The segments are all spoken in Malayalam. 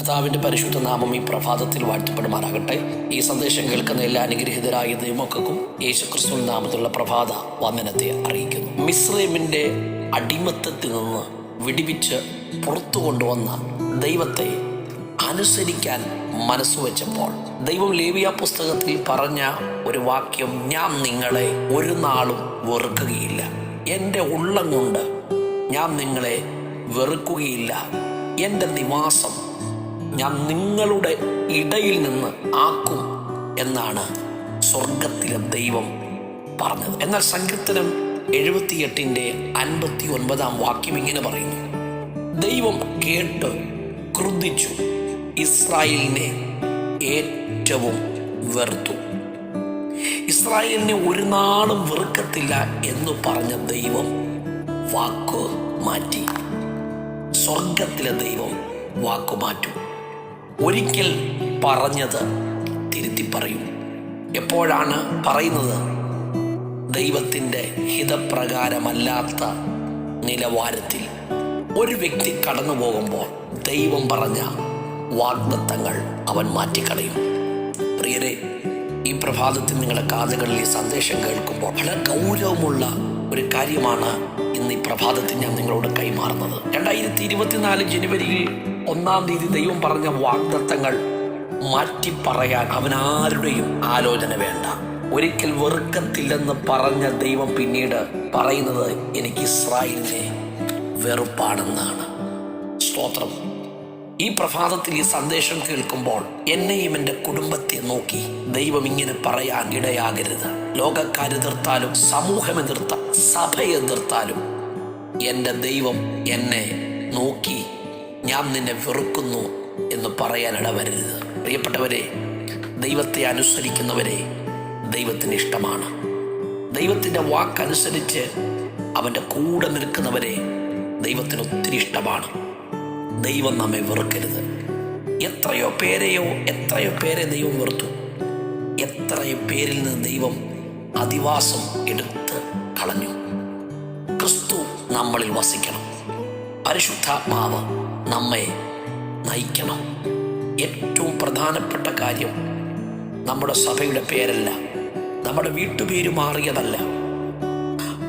കർത്താവിന്റെ പരിശുദ്ധ നാമം ഈ പ്രഭാതത്തിൽ വാഴ്ത്തപ്പെടുമാറാകട്ടെ. ഈ സന്ദേശം കേൾക്കുന്ന എല്ലാ അനുഗ്രഹീതരായ ദൈവമക്കും യേശുക്രിസ്തു നാമത്തിലുള്ള പ്രഭാത വന്ദനത്തെ അറിയിക്കുന്നു. മിസ്ലിമിന്റെ അടിമത്തത്തിൽ നിന്ന് വിടിവിച്ച് പുറത്തു കൊണ്ടുവന്ന ദൈവത്തെ അനുസരിക്കാൻ മനസ്സ് വെച്ചപ്പോൾ ദൈവം ലേവിയ പുസ്തകത്തിൽ പറഞ്ഞ ഒരു വാക്യം ഞാൻ നിങ്ങളെ ഒരു നാളും വെറുക്കുകയില്ല. എന്റെ ഉള്ളം കൊണ്ട് ഞാൻ നിങ്ങളെ വെറുക്കുകയില്ല. എന്റെ നിവാസം ഞാൻ നിങ്ങളുടെ ഇടയിൽ നിന്ന് ആക്കും എന്നാണ് സ്വർഗത്തിലെ ദൈവം പറഞ്ഞത്. എന്നാൽ സങ്കീർത്തനം എഴുപത്തിയെട്ടിന്റെ അൻപത്തി ഒൻപതാം വാക്യം ഇങ്ങനെ പറയുന്നു. ദൈവം കേട്ട് ക്രുദ്ധിച്ചു ഇസ്രായേലിനെ ഏറ്റവും വെറുത്തു. ഇസ്രായേലിനെ ഒരു നാളും വെറുക്കത്തില്ല എന്ന് പറഞ്ഞ ദൈവം വാക്ക് മാറ്റി. സ്വർഗത്തിലെ ദൈവം വാക്കു മാറ്റും. ഒരിക്കൽ പറഞ്ഞത് തിരുത്തി പറയും എപ്പോഴാണ് പറയുന്നത്? ദൈവത്തിന്റെ ഹിതപ്രകാരമല്ലാത്ത നിലവാരത്തിൽ. ഒരു വ്യക്തി കടന്നു പോകുമ്പോൾ ദൈവം പറഞ്ഞ വാഗ്ദത്തങ്ങൾ അവൻ മാറ്റിക്കളയും. പ്രിയരെ ഈ പ്രഭാതത്തിൽ നിങ്ങളുടെ കാതുകളിൽ ഈ സന്ദേശം കേൾക്കുമ്പോൾ വളരെ ഗൗരവമുള്ള ഒരു കാര്യമാണ് ഇന്ന് ഈ പ്രഭാതത്തിൽ ഞാൻ നിങ്ങളോട് കൈമാറുന്നത്. രണ്ടായിരത്തി ഇരുപത്തിനാല് ജനുവരിയിൽ ഒന്നാം തീയതി ദൈവം പറഞ്ഞ വാഗ്ദത്തങ്ങൾ മാറ്റി പറയാൻ അവനാരുടെയും ആലോചന വേണ്ട. ഒരിക്കൽ വെറുക്കത്തില്ലെന്ന് പറഞ്ഞ ദൈവം പിന്നീട് പറയുന്നത് എനിക്ക് ഇസ്രായേലിനെ വെറുപ്പാണെന്നാണ്. സ്തോത്രം. ഈ പ്രഭാതത്തിൽ ഈ സന്ദേശം കേൾക്കുമ്പോൾ എന്നെയും എന്റെ കുടുംബത്തെ നോക്കി ദൈവം ഇങ്ങനെ പറയാൻ ഇടയാകരുത്. ലോകക്കാർ എതിർത്താലും സമൂഹം എതിർത്താൽ സഭ എതിർത്താലും എന്റെ ദൈവം എന്നെ നോക്കി ഞാൻ നിന്നെ വെറുക്കുന്നു എന്ന് പറയാൻ ഇടവരരുത് പ്രിയപ്പെട്ടവരെ ദൈവത്തെ അനുസരിക്കുന്നവരെ ദൈവത്തിന് ഇഷ്ടമാണ്. ദൈവത്തിന്റെ വാക്കനുസരിച്ച് അവന്റെ കൂടെ നിൽക്കുന്നവരെ ദൈവത്തിന് ഒത്തിരി ഇഷ്ടമാണ്. ദൈവം നമ്മെ വെറുക്കരുത്. എത്രയോ പേരെയോ എത്രയോ പേരെ ദൈവം വെറുത്തു. എത്രയോ പേരിൽ നിന്ന് ദൈവം അധിവാസം എടുത്ത് കളഞ്ഞു. ക്രിസ്തു നമ്മളിൽ വസിക്കണം. പരിശുദ്ധാത്മാവ് നമ്മെ നയിക്കണം. ഏറ്റവും പ്രധാനപ്പെട്ട കാര്യം നമ്മുടെ സഭയുടെ പേരല്ല നമ്മുടെ വീട്ടുപേര് മാറിയതല്ല.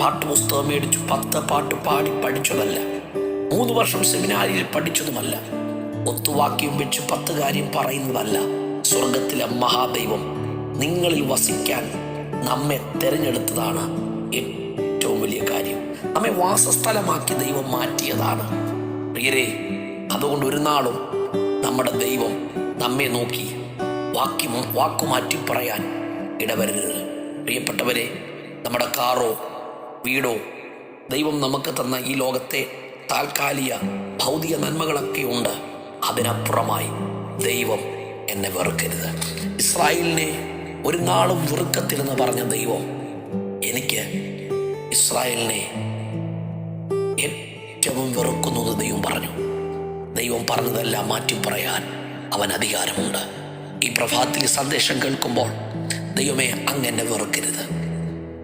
പാട്ടുപുസ്തകം മേടിച്ചു പത്ത് പാട്ട് പാടി പഠിച്ചതല്ല. മൂന്ന് വർഷം സെമിനാരിയിൽ പഠിച്ചതുമല്ല. ഒത്തുവാക്യം വെച്ച് പത്ത് കാര്യം പറയുന്നതല്ല. സ്വർഗത്തിലെ മഹാദൈവം നിങ്ങളിൽ വസിക്കാൻ നമ്മെ തിരഞ്ഞെടുത്തതാണ് ഏറ്റവും വലിയ കാര്യം. നമ്മെ വാസസ്ഥലമാക്കി ദൈവം മാറ്റിയതാണ്. പ്രിയരെ അതുകൊണ്ട് ഒരു നാളും നമ്മുടെ ദൈവം നമ്മെ നോക്കി വാക്കി വാക്കുമാറ്റി പറയാൻ ഇടവരരുത്. പ്രിയപ്പെട്ടവരെ നമ്മുടെ കാറോ വീടോ ദൈവം നമുക്ക് തന്ന ഈ ലോകത്തെ താൽക്കാലിക ഭൗതിക നന്മകളൊക്കെ ഉണ്ട്. അതിനപ്പുറമായി ദൈവം എന്നെ വെറുക്കരുത്. ഇസ്രായേലിനെ ഒരു നാളും വെറുക്കത്തില്ലെന്ന് പറഞ്ഞ ദൈവം എനിക്ക് ഇസ്രായേലിനെ ഏറ്റവും വെറുക്കുന്നത് ദൈവം പറഞ്ഞു. ദൈവം പറഞ്ഞതെല്ലാം മാറ്റി പറയാൻ അവൻ അധികാരമുണ്ട്. ഈ പ്രഭാതത്തിൽ സന്ദേശം കേൾക്കുമ്പോൾ ദൈവമേ അങ്ങനെ വെറുക്കരുത്.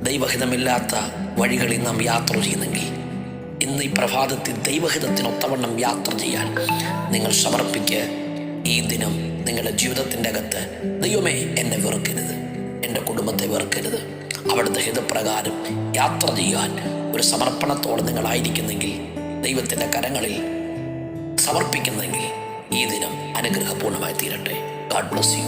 ദൈവഹിതമില്ലാത്ത വഴികളിൽ നാം യാത്ര ചെയ്യുന്നെങ്കിൽ ഇന്ന് ഈ പ്രഭാതത്തിൽ ദൈവഹിതത്തിനൊത്തവണ്ണം യാത്ര ചെയ്യാൻ നിങ്ങൾ സമർപ്പിക്ക് ഈ ദിനം നിങ്ങളുടെ ജീവിതത്തിന്റെ അകത്ത് ദൈവമേ എന്നെ വെറുക്കരുത്. എന്റെ കുടുംബത്തെ വെറുക്കരുത്. അവിടുത്തെ ഹിതപ്രകാരം യാത്ര ചെയ്യാൻ ഒരു സമർപ്പണത്തോടെ നിങ്ങളായിരിക്കുന്നെങ്കിൽ ദൈവത്തിന്റെ കരങ്ങളിൽ സമർപ്പിക്കുന്നെങ്കിൽ ഈ ദിനം അനുഗ്രഹപൂർണമായി തീരട്ടെ. God bless you